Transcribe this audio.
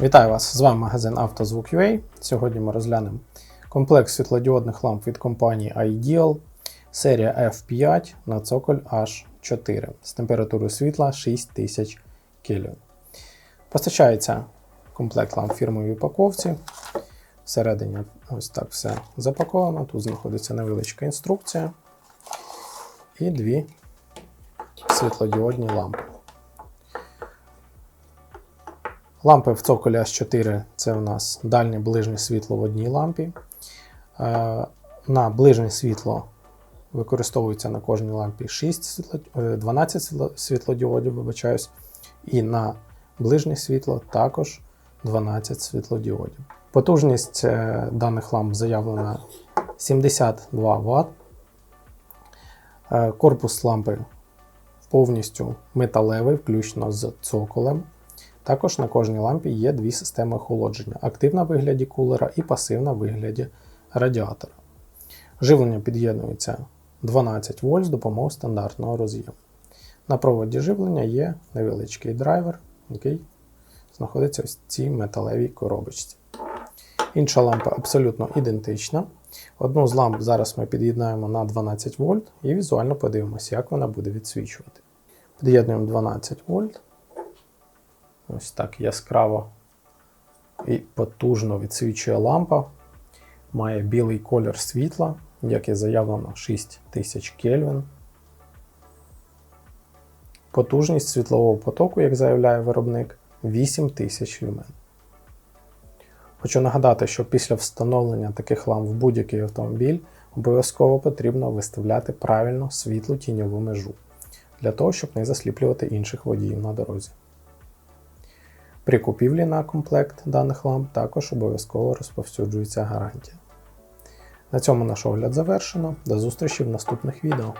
Вітаю вас! З вами магазин «Автозвук.UA». Сьогодні ми розглянемо комплект світлодіодних ламп від компанії Ideal, серія F5 на цоколь H4 з температурою світла 6000 Кельвін. Постачається комплект ламп фірмовій упаковці. Всередині ось так все запаковано. Тут знаходиться невеличка інструкція і дві світлодіодні лампи. Лампи в цоколі H4 це у нас дальнє ближнє світло в одній лампі. Е, На ближнє світло використовується на кожній лампі 6 світло, е, 12 світлодіодів, вибачаюсь, і на ближнє світло також 12 світлодіодів. Потужність е, даних ламп заявлена 72 Вт. Е, Корпус лампи повністю металевий, включно з цоколем. Також на кожній лампі є дві системи охолодження: активна в вигляді кулера і пасивна в вигляді радіатора. Живлення під'єднується 12 вольт з допомогою стандартного роз'єму. На проводі живлення є невеличкий драйвер, який знаходиться в цій металевій коробочці. Інша лампа абсолютно ідентична. Одну з ламп зараз ми під'єднаємо на 12 вольт і візуально подивимося, як вона буде відсвічувати. Під'єднуємо 12 вольт. Ось так яскраво і потужно відсвічує лампа. Має білий колір світла, як і заявлено 6000 Кельвін. Потужність світлового потоку, як заявляє виробник, 8000 люмен. Хочу нагадати, що після встановлення таких ламп в будь-який автомобіль обов'язково потрібно виставляти правильно світлу тіньову межу для того, щоб не засліплювати інших водіїв на дорозі. При купівлі на комплект даних ламп також обов'язково розповсюджується гарантія. На цьому наш огляд завершено. До зустрічі в наступних відео.